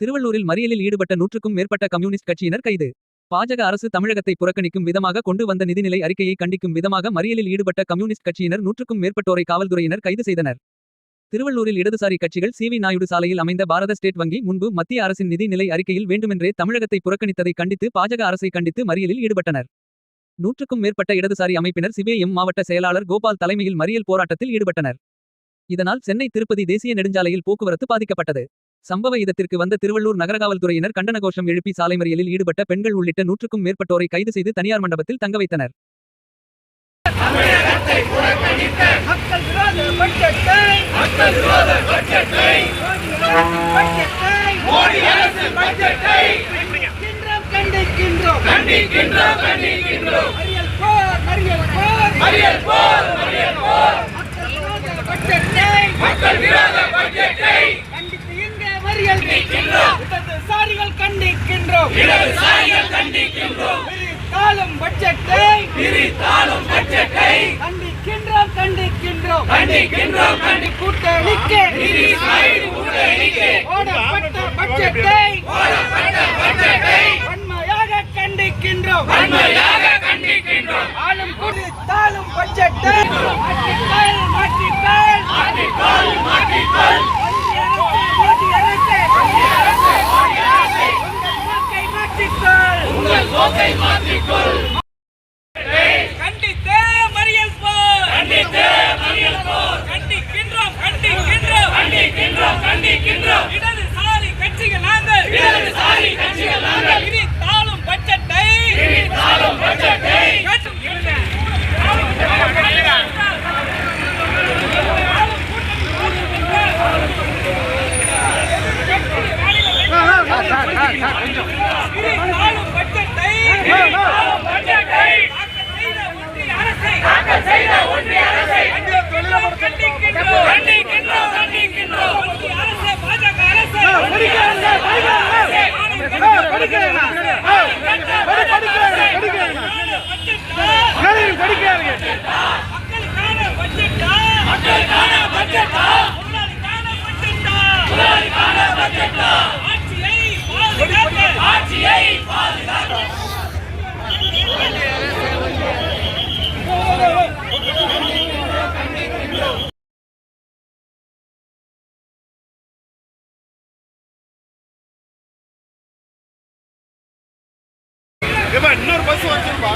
திருவள்ளூரில் மறியலில் ஈடுபட்ட நூற்றுக்கும் மேற்பட்ட கம்யூனிஸ்ட் கட்சியினர் கைது. பாஜக அரசு தமிழகத்தை புறக்கணிக்கும் விதமாக கொண்டு வந்த நிதிநிலை அறிக்கையை கண்டிக்கும் விதமாக மறியலில் ஈடுபட்ட கம்யூனிஸ்ட் கட்சியினர் நூற்றுக்கும் மேற்பட்டோரை காவல்துறையினர் கைது செய்தனர். திருவள்ளூரில் இடதுசாரி கட்சிகள் சி வி நாயுடு சாலையில் அமைந்த பாரத ஸ்டேட் வங்கி முன்பு மத்திய அரசின் நிதி நிலை அறிக்கையில் வேண்டுமென்றே தமிழகத்தை புறக்கணித்ததை கண்டித்து பாஜக அரசை கண்டித்து மறியலில் ஈடுபட்டனர். நூற்றுக்கும் மேற்பட்ட இடதுசாரி அமைப்பினர் சிபிஐஎம் மாவட்ட செயலாளர் கோபால் தலைமையில் மறியல் போராட்டத்தில் ஈடுபட்டனர். இதனால் சென்னை திருப்பதி தேசிய நெடுஞ்சாலையில் போக்குவரத்து பாதிக்கப்பட்டது. சம்பவ இடத்திற்கு வந்த திருவள்ளூர் நகர காவல்துறையினர் கண்டன கோஷம் எழுப்பி சாலை மறியலில் ஈடுபட்ட பெண்கள் உள்ளிட்ட நூற்றுக்கும் மேற்பட்டோரை கைது செய்து தனியார் மண்டபத்தில் தங்க வைத்தனர் கண்டிக்கின்றோம் கண்டிக்கின்றோம் கண்டிக்கின்றோம் மறியல் போர் மறியல் போர் மறியல் போர் மறியல் போர் மக்கள் விரோத பட்ஜெட்டை மக்கள் விரோத பட்ஜெட்டை கண்டித்து இங்கே நிற்கின்றோம் இடதுசாரிகள் கண்டிக்கின்றோம். இடதுசாரிகள் கண்டிக்கின்றோம். பிரித்தாளும் பட்ஜெட்டை பிரித்தாளும் பட்ஜெட்டை கண்டிக்கின்றோம் கண்டிக்கின்றோம். கண்டிக்கின்றோம் கண்டி கூட்டணிக்கு கூட்டணிக்கு ஓடப்பட்ட பட்ஜெட்டை ஓடப்பட்ட பட்ஜெட்டை வன்மையாக கண்டிக்கின்றோம். வன்மையாக கண்டிக்கின்றோம். ஆளும் குறித்தாலும் பட்ஜெட்டை மாற்றிக்கொள் மாற்றிக்கொள் மாற்றிக்கொள் மாற்றிக்கொள் மோடி அரசே மோடி அரசே மோடி அரசே உங்கள் போக்கை மாற்றிக்கொள் உங்கள் போக்கை மாற்றிக்கொள் கண்டித்தே மறியல் போர் கண்டித்தே மறியல் போர் கண்டிக்கின்றோம் கண்டிக்கின்றோம் கண்டிக்கின்றோம் கண்டிக்கின்றோம் இடதுசாரி கட்சிகள் நாங்கள் இடதுசாரி கட்சிகள் நாங்கள் இனி தாளும் பட்ஜெட்டை இனி தாளும் பட்ஜெட்டை தாளும் பட்ஜெட்டை தாளும் பட்ஜெட்டை தாக்கல் செய்த ஒன்றிய அரசை கண்டிக்கின்றோம் கண்டிக்கின்றோம் கண்டிக்கின்றோம் கண்டிக்கின்றோம் ஒன்றிய அரசு பாஜக அரசு ஒன்றிய அரசு பாஜக அரசு மக்களுக்கான பட்ஜெட்டா மக்களுக்கான பட்ஜெட்டா முதலாளிக்கான பட்ஜெட்டா முதலாளிக்கான பட்ஜெட்டா ஆட்சியை பாதுகாக்க ஆட்சியை பாதுகாக்க ஏப்பா, இன்னொரு பஸ் வந்துருப்பா